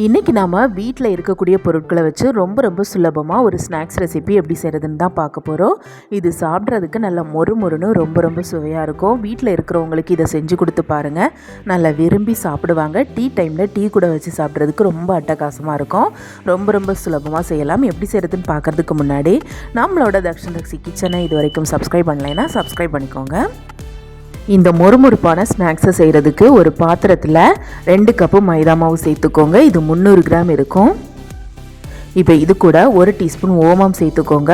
இன்றைக்கி நாம் வீட்டில் இருக்கக்கூடிய பொருட்களை வச்சு ரொம்ப ரொம்ப சுலபமாக ஒரு ஸ்நாக்ஸ் ரெசிபி எப்படி செய்கிறதுன்னு தான் பார்க்க போகிறோம் இது சாப்பிட்றதுக்கு நல்ல மொறு மொறுன்னு ரொம்ப ரொம்ப சுவையாக இருக்கும். வீட்டில் இருக்கிறவங்களுக்கு இதை செஞ்சு கொடுத்து பாருங்கள் நல்லா விரும்பி சாப்பிடுவாங்க. டீ டைமில் டீ கூட வச்சு சாப்பிட்றதுக்கு ரொம்ப அட்டகாசமாக இருக்கும். ரொம்ப ரொம்ப சுலபமாக செய்யலாம். எப்படி செய்கிறதுன்னு பார்க்குறதுக்கு முன்னாடி நம்மளோட தக்ஷன் தக்ஷி கிச்சனை இது வரைக்கும் சப்ஸ்கிரைப் பண்ணலைன்னா சப்ஸ்கிரைப் பண்ணிக்கோங்க. இந்த மொறுமொறுப்பான ஸ்நாக்ஸை செய்கிறதுக்கு ஒரு பாத்திரத்தில் ரெண்டு கப்பு மைதா மாவு சேர்த்துக்கோங்க. இது முந்நூறு கிராம் இருக்கும். இப்போ இது கூட ஒரு டீஸ்பூன் ஓமம் சேர்த்துக்கோங்க.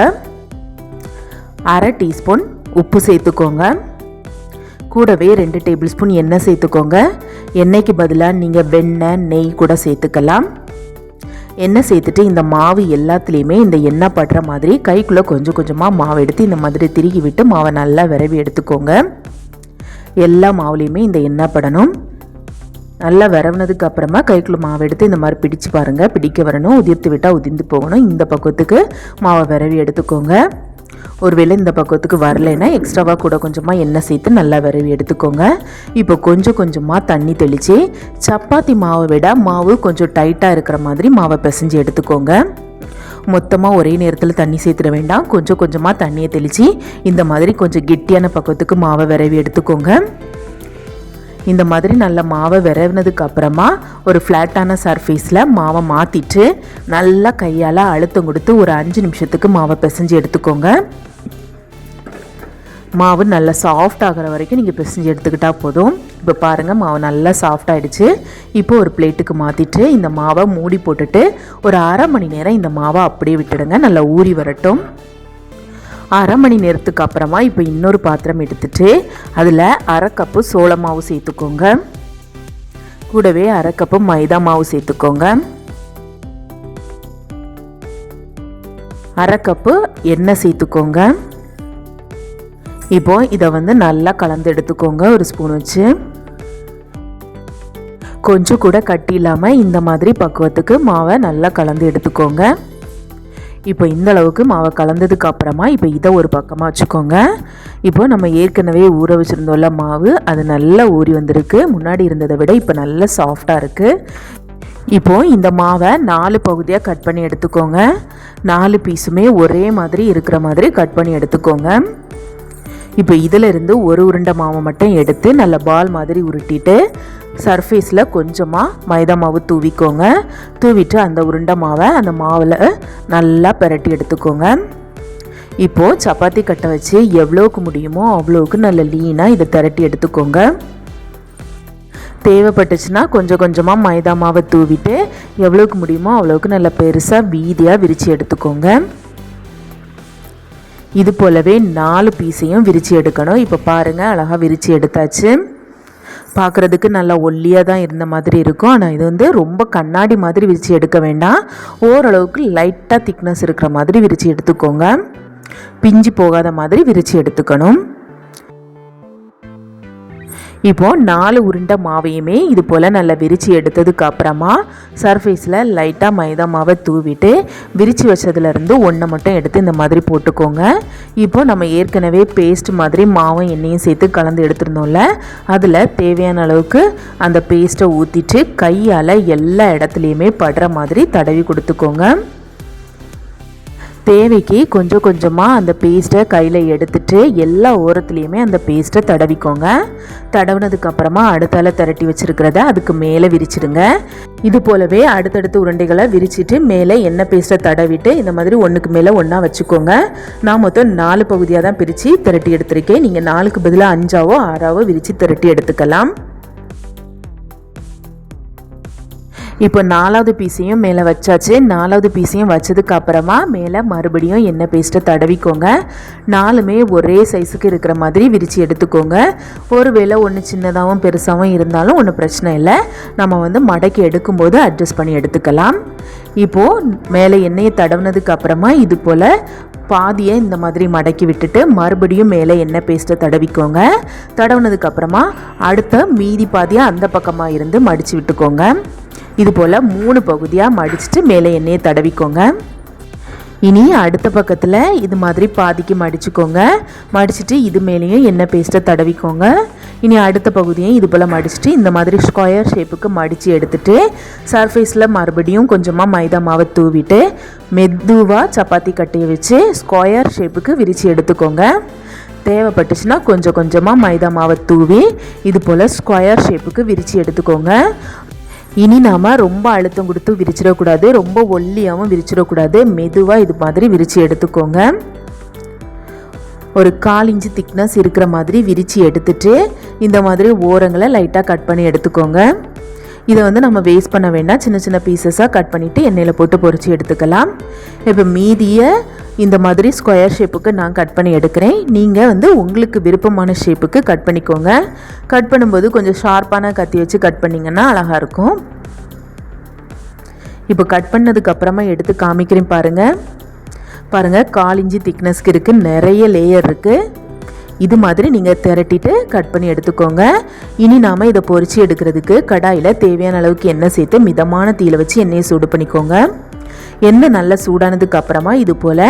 அரை டீஸ்பூன் உப்பு சேர்த்துக்கோங்க. கூடவே ரெண்டு டேபிள் ஸ்பூன் எண்ணெய் சேர்த்துக்கோங்க. எண்ணெய்க்கு பதிலாக நீங்கள் வெண்ணெய் நெய் கூட சேர்த்துக்கலாம். எண்ணெய் சேர்த்துட்டு இந்த மாவு எல்லாத்துலேயுமே இந்த எண்ணெய் படுற மாதிரி கைக்குள்ளே கொஞ்சம் கொஞ்சமாக மாவு எடுத்து இந்த மாதிரி திருகி விட்டு மாவை நல்லா விரவி எடுத்துக்கோங்க. எல்லா மாவுலேயுமே இந்த எண்ணெய் படணும். நல்லா விரவுனதுக்கு அப்புறமா கைக்குள்ள மாவு எடுத்து இந்த மாதிரி பிடிச்சு பாருங்கள் பிடிக்க வரணும். உதிர்த்து விட்டால் உதிர்ந்து போகணும். இந்த பக்கத்துக்கு மாவை விரவி எடுத்துக்கோங்க. ஒருவேளை இந்த பக்கத்துக்கு வரலைன்னா எக்ஸ்ட்ராவாக கூட கொஞ்சமாக எண்ணெய் சேர்த்து நல்லா விரவி எடுத்துக்கோங்க. இப்போ கொஞ்சம் கொஞ்சமாக தண்ணி தெளித்து சப்பாத்தி மாவை விட மாவு கொஞ்சம் டைட்டாக இருக்கிற மாதிரி மாவை பிசைஞ்சு எடுத்துக்கோங்க. மொத்தமாக ஒரே நேரத்தில் தண்ணி சேர்த்துட வேண்டாம். கொஞ்சம் கொஞ்சமாக தண்ணியை தெளித்து இந்த மாதிரி கொஞ்சம் கெட்டியான பக்கத்துக்கு மாவை விரவி எடுத்துக்கோங்க. இந்த மாதிரி நல்ல மாவை விரவினதுக்கு அப்புறமா ஒரு ஃப்ளாட்டான சர்ஃபேஸில் மாவை மாற்றிட்டு நல்லா கையால் அழுத்தம் கொடுத்து ஒரு அஞ்சு நிமிஷத்துக்கு மாவை பிசைஞ்சு எடுத்துக்கோங்க. மாவு நல்லா சாஃப்ட் ஆகிற வரைக்கும் நீங்கள் பிசைஞ்சு எடுத்துக்கிட்டால் போதும். இப்போ பாருங்கள் மாவு நல்லா சாஃப்ட் ஆகிடுச்சு இப்போ ஒரு பிளேட்டுக்கு மாற்றிட்டு இந்த மாவை மூடி போட்டுட்டு ஒரு அரை மணி நேரம் இந்த மாவை அப்படியே விட்டுடுங்க. நல்லா ஊறி வரட்டும். அரை மணி நேரத்துக்கு அப்புறமா இப்போ இன்னொரு பாத்திரம் எடுத்துட்டு அதில் அரை கப்பு சோள மாவு சேர்த்துக்கோங்க. கூடவே அரை கப்பு மைதா மாவு சேர்த்துக்கோங்க. அரை கப்பு எண்ணெய் சேர்த்துக்கோங்க. இப்போ இதை வந்து நல்லா கலந்து எடுத்துக்கோங்க ஒரு ஸ்பூன் வச்சு. கொஞ்சம் கூட கட்டி இல்லாமல் இந்த மாதிரி பக்குவத்துக்கு மாவை நல்லா கலந்து எடுத்துக்கோங்க. இப்போ இந்த அளவுக்கு மாவை கலந்ததுக்கு அப்புறமா இப்போ இதை ஒரு பக்கமாக வச்சுக்கோங்க. இப்போ நம்ம ஏற்கனவே ஊற வச்சுருந்தோம்ல மாவு அது நல்லா ஊறி வந்திருக்கு. முன்னாடி இருந்ததை விட இப்போ நல்லா சாஃப்டாக இருக்குது இப்போது இந்த மாவை நாலு பகுதியாக கட் பண்ணி எடுத்துக்கோங்க. நாலு பீஸுமே ஒரே மாதிரி இருக்கிற மாதிரி கட் பண்ணி எடுத்துக்கோங்க. இப்போ இதிலிருந்து ஒரு உருண்டை மாவை மட்டும் எடுத்து நல்ல பால் மாதிரி உருட்டிட்டு சர்ஃபேஸில் கொஞ்சமாக மைதா மாவு தூவிக்கோங்க. தூவிட்டு அந்த உருண்டை மாவை அந்த மாவில் நல்லா பிரட்டி எடுத்துக்கோங்க. இப்போது சப்பாத்தி கட்டை வச்சு எவ்வளோக்கு முடியுமோ அவ்வளோவுக்கு நல்ல லீனாக இதை திரட்டி எடுத்துக்கோங்க. தேவைப்பட்டுச்சுன்னா கொஞ்சம் கொஞ்சமாக மைதா மாவை தூவிட்டு எவ்வளோக்கு முடியுமோ அவ்வளோக்கு நல்ல பெருசாக வீதியாக விரித்து எடுத்துக்கோங்க. இது போலவே நாலு பீஸையும் விரித்து எடுக்கணும். இப்போ பாருங்கள் அழகாக விரித்து எடுத்தாச்சு. பார்க்குறதுக்கு நல்லா ஒல்லியாக தான் இருந்த மாதிரி இருக்கும். ஆனால் இது வந்து ரொம்ப கண்ணாடி மாதிரி விரித்து எடுக்க வேண்டாம். ஓரளவுக்கு லைட்டாக திக்னஸ் இருக்கிற மாதிரி விரித்து எடுத்துக்கோங்க. பிஞ்சு போகாத மாதிரி விரித்து எடுத்துக்கணும். இப்போது நாலு உருண்டை மாவையுமே இது போல் நல்லா விரித்து எடுத்ததுக்கு அப்புறமா சர்ஃபேஸில் லைட்டாக மைதா மாவை தூவிட்டு விரித்து வச்சதுலேருந்து ஒன்றை மட்டும் எடுத்து இந்த மாதிரி போட்டுக்கோங்க. இப்போ நம்ம ஏற்கனவே பேஸ்ட் மாதிரி மாவும் எண்ணெயும் சேர்த்து கலந்து எடுத்துருந்தோம்ல அதில் தேவையான அளவுக்கு அந்த பேஸ்ட்டை ஊற்றிட்டு கையால் எல்லா இடத்துலையுமே படுற மாதிரி தடவி கொடுத்துக்கோங்க. தேவைக்கு கொஞ்சம் கொஞ்சமாக அந்த பேஸ்ட்டை கையில் எடுத்துட்டு எல்லா ஓரத்துலேயுமே அந்த பேஸ்ட்டை தடவிக்கோங்க. தடவினதுக்கப்புறமா அடுத்தால திரட்டி வச்சுருக்கிறத அதுக்கு மேலே விரிச்சிடுங்க. இது போலவே அடுத்தடுத்த உருண்டைகளை விரிச்சிட்டு மேலே எண்ணெய் பேஸ்ட்டை தடவிட்டு இந்த மாதிரி ஒன்றுக்கு மேலே ஒன்றா வச்சுக்கோங்க. நான் மொத்தம் நாலு பகுதியாக தான் பிரித்து திரட்டி எடுத்திருக்கேன். நீங்கள் நாலுக்கு பதிலாக அஞ்சாவோ ஆறாவோ விரித்து திரட்டி எடுத்துக்கலாம். இப்போ நாலாவது பீஸையும் மேலே வச்சாச்சு. நாலாவது பீஸையும் வச்சதுக்கு அப்புறமா மேலே மறுபடியும் எண்ணெய் பேஸ்ட்டை தடவிக்கோங்க. நாலுமே ஒரே சைஸுக்கு இருக்கிற மாதிரி விரித்து எடுத்துக்கோங்க. ஒருவேளை ஒன்று சின்னதாகவும் பெருசாகவும் இருந்தாலும் ஒன்றும் பிரச்சனை இல்லை. நம்ம வந்து மடக்கி எடுக்கும்போது அட்ஜஸ்ட் பண்ணி எடுத்துக்கலாம். இப்போது மேலே எண்ணெயை தடவுனதுக்கு அப்புறமா இது போல் பாதியை இந்த மாதிரி மடக்கி விட்டுட்டு மறுபடியும் மேலே எண்ணெய் பேஸ்ட்டை தடவிக்கோங்க. தடவுனதுக்கப்புறமா அடுத்த மீதி பாதியை அந்த பக்கமாக இருந்து மடித்து விட்டுக்கோங்க. இது போல் மூணு பகுதியாக மடிச்சுட்டு மேலே எண்ணெயை தடவிக்கோங்க. இனி அடுத்த பக்கத்தில் இது மாதிரி பாதிக்கு மடிச்சுக்கோங்க. மடிச்சுட்டு இது மேலேயும் எண்ணெய் பேஸ்ட்டை தடவிக்கோங்க. இனி அடுத்த பகுதியும் இது போல் மடிச்சுட்டு இந்த மாதிரி ஸ்கொயர் ஷேப்புக்கு மடித்து எடுத்துட்டு சர்ஃபேஸில் மறுபடியும் கொஞ்சமாக மைதா மாவை தூவிட்டு மெதுவாக சப்பாத்தி கட்டையை வச்சு ஸ்கொயர் ஷேப்புக்கு விரித்து எடுத்துக்கோங்க. தேவைப்பட்டுச்சுன்னா கொஞ்சம் கொஞ்சமாக மைதா மாவை தூவி இது போல் ஸ்கொயர் ஷேப்புக்கு விரித்து எடுத்துக்கோங்க. இனி நாம் ரொம்ப அழுத்தம் கொடுத்து விரிச்சிடக்கூடாது ரொம்ப ஒல்லியாகவும் விரிச்சிடக்கூடாது. மெதுவாக இது மாதிரி விரித்து எடுத்துக்கோங்க. ஒரு கால் இன்ச்சு திக்னஸ் இருக்கிற மாதிரி விரித்து எடுத்துட்டு இந்த மாதிரி ஓரங்களை லைட்டாக கட் பண்ணி எடுத்துக்கோங்க. இதை வந்து நம்ம வேஸ்ட் பண்ண வேண்டாம். சின்ன சின்ன பீசஸாக கட் பண்ணிவிட்டு எண்ணெயில் போட்டு பொரித்து எடுத்துக்கலாம். இப்போ மீதியை இந்த மாதிரி ஸ்கொயர் ஷேப்புக்கு நான் கட் பண்ணி எடுக்கிறேன். நீங்கள் வந்து உங்களுக்கு விருப்பமான ஷேப்புக்கு கட் பண்ணிக்கோங்க. கட் பண்ணும்போது கொஞ்சம் ஷார்ப்பான கத்தி வச்சு கட் பண்ணிங்கன்னா அழகாக இருக்கும். இப்போ கட் பண்ணதுக்கப்புறமா எடுத்து காமிக்கிறேன் பாருங்கள் பாருங்கள் கால் இஞ்சி திக்னஸ்க்கு இருக்குது நிறைய லேயர் இருக்குது இது மாதிரி நீங்கள் திரட்டிட்டு கட் பண்ணி எடுத்துக்கோங்க. இனி நாம் இதை பொறிச்சு எடுக்கிறதுக்கு கடாயில் தேவையான அளவுக்கு எண்ணெய் சேர்த்து மிதமான தீயில் வச்சு எண்ணெயை சூடு பண்ணிக்கோங்க. எண்ணெய் நல்லா சூடானதுக்கு அப்புறமா இது போல்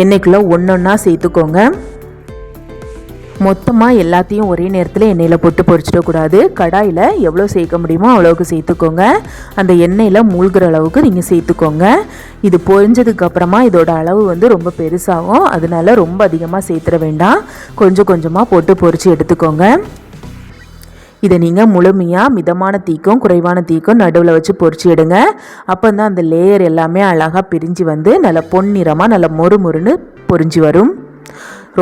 எண்ணெய்க்குள்ளே ஒன்றொன்னா சேர்த்துக்கோங்க. மொத்தமாக எல்லாத்தையும் ஒரே நேரத்தில் எண்ணெயில் போட்டு பொரிச்சிடக்கூடாது கடாயில் எவ்வளோ சேர்க்க முடியுமோ அவ்வளோக்கு சேர்த்துக்கோங்க. அந்த எண்ணெயில் மூழ்கிற அளவுக்கு நீங்கள் சேர்த்துக்கோங்க. இது பொரிஞ்சதுக்கப்புறமா இதோட அளவு வந்து ரொம்ப பெருசாகும். அதனால ரொம்ப அதிகமாக சேர்த்துட வேண்டாம். கொஞ்சம் கொஞ்சமாக போட்டு பொரித்து எடுத்துக்கோங்க. இதை நீங்கள் முழுமையாக மிதமான தீக்கும் குறைவான தீக்கும் நடுவில் வச்சு பொறிச்சு எடுங்க. அப்போ தான் அந்த லேயர் எல்லாமே அழகாக பிரிஞ்சு வந்து நல்ல பொன்னிறமாக நல்ல மொறு மொறுன்னு பொரிஞ்சு வரும்.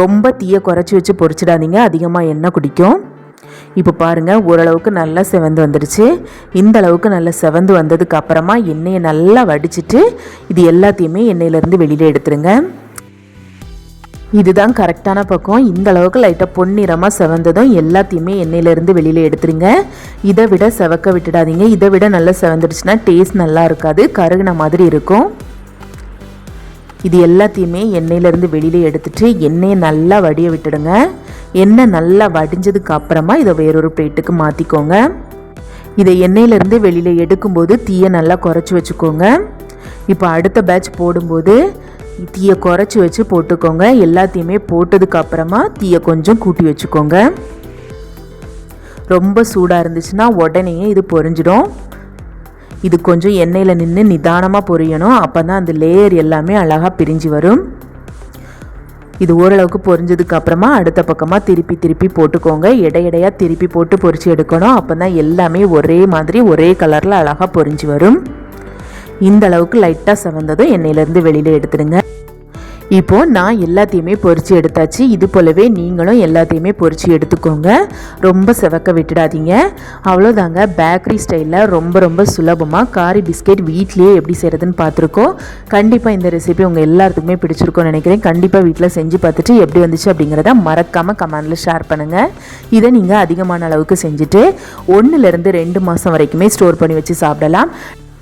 ரொம்ப தீயை குறைச்சி வச்சு பொறிச்சிடாதீங்க அதிகமாக எண்ணெய் குடிக்கும். இப்போ பாருங்கள் ஓரளவுக்கு நல்லா செவந்து வந்துடுச்சு இந்த அளவுக்கு நல்லா செவந்து வந்ததுக்கு அப்புறமா எண்ணெயை நல்லா வடிச்சிட்டு இது எல்லாத்தையுமே எண்ணெயிலேருந்து வெளியில் எடுத்துருங்க. இதுதான் கரெக்டான பக்கம். இந்த அளவுக்கு லைட்டாக பொன்னிறமாக செவந்ததும் எல்லாத்தையுமே எண்ணெயிலேருந்து வெளியில் எடுத்துருங்க. இதை விட செவக்க விட்டுடாதீங்க. இதை விட நல்லா செவந்துடுச்சுன்னா டேஸ்ட் நல்லா இருக்காது. கருகின மாதிரி இருக்கும். இது எல்லாத்தையுமே எண்ணெயிலேருந்து வெளியில் எடுத்துட்டு எண்ணெயை நல்லா வடிய விட்டுடுங்க. எண்ணெய் நல்லா வடிஞ்சதுக்கு அப்புறமா இதை வேறொரு பிளேட்டுக்கு மாற்றிக்கோங்க இதை எண்ணெயிலேருந்து வெளியில் எடுக்கும்போது தீயை நல்லா குறைச்சி வச்சுக்கோங்க. இப்போ அடுத்த பேட்ச் போடும்போது தீயை குறைச்சி வச்சு போட்டுக்கோங்க. எல்லாத்தையுமே போட்டதுக்கு அப்புறமா தீயை கொஞ்சம் கூட்டி வச்சுக்கோங்க. ரொம்ப சூடாக இருந்துச்சுன்னா உடனே இது பொரிஞ்சிடும். இது கொஞ்சம் எண்ணெயில் நின்று நிதானமாக பொரியணும். அப்போ தான் அந்த லேயர் எல்லாமே அழகாக பிரிஞ்சு வரும். இது ஓரளவுக்கு பொரிஞ்சதுக்கு அப்புறமா அடுத்த பக்கமாக திருப்பி திருப்பி போட்டுக்கோங்க. இடையிடையாக திருப்பி போட்டு பொரித்து எடுக்கணும். அப்போ தான் எல்லாமே ஒரே மாதிரி ஒரே கலரில் அழகாக பொரிஞ்சு வரும். இந்த அளவுக்கு லைட்டாக செவந்ததும் எண்ணெயிலேருந்து வெளியில் எடுத்துடுங்க. இப்போது நான் எல்லாத்தையுமே பொறிச்சு எடுத்தாச்சு. இது போலவே நீங்களும் எல்லாத்தையுமே பொறிச்சு எடுத்துக்கோங்க. ரொம்ப செவக்க விட்டுடாதீங்க. அவ்வளோதாங்க பேக்கரி ஸ்டைலில் ரொம்ப ரொம்ப சுலபமாக காரி பிஸ்கெட் வீட்லேயே எப்படி செய்கிறதுன்னு பார்த்துருக்கோம். கண்டிப்பாக இந்த ரெசிபி உங்கள் எல்லாத்துக்குமே பிடிச்சிருக்கோன்னு நினைக்கிறேன். கண்டிப்பாக வீட்டில் செஞ்சு பார்த்துட்டு எப்படி வந்துச்சு அப்படிங்கிறத மறக்காமல் கமெண்டில் ஷேர் பண்ணுங்கள் இதை நீங்கள் அதிகமான அளவுக்கு செஞ்சுட்டு ஒன்றுலேருந்து ரெண்டு மாதம் வரைக்குமே ஸ்டோர் பண்ணி வச்சு சாப்பிடலாம்.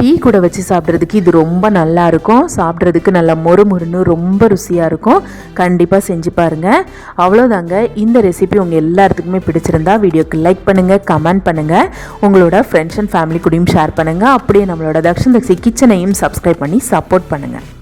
டீ கூட வச்சு சாப்பிட்றதுக்கு இது ரொம்ப நல்லா இருக்கும். சாப்பிட்றதுக்கு நல்லா மொறு மொறுன்னு ரொம்ப ருசியாக இருக்கும். கண்டிப்பாக செஞ்சு பாருங்கள் அவ்வளோதாங்க இந்த ரெசிபி உங்கள் எல்லாத்துக்குமே பிடிச்சிருந்தா வீடியோக்கு லைக் பண்ணுங்கள் கமெண்ட் பண்ணுங்கள் உங்களோட ஃப்ரெண்ட்ஸ் அண்ட் ஃபேமிலி கூடயும் ஷேர் பண்ணுங்கள் அப்படியே நம்மளோட தக்ஷன் தக்ஷி கிச்சனையும் சப்ஸ்கிரைப் பண்ணி சப்போர்ட் பண்ணுங்கள்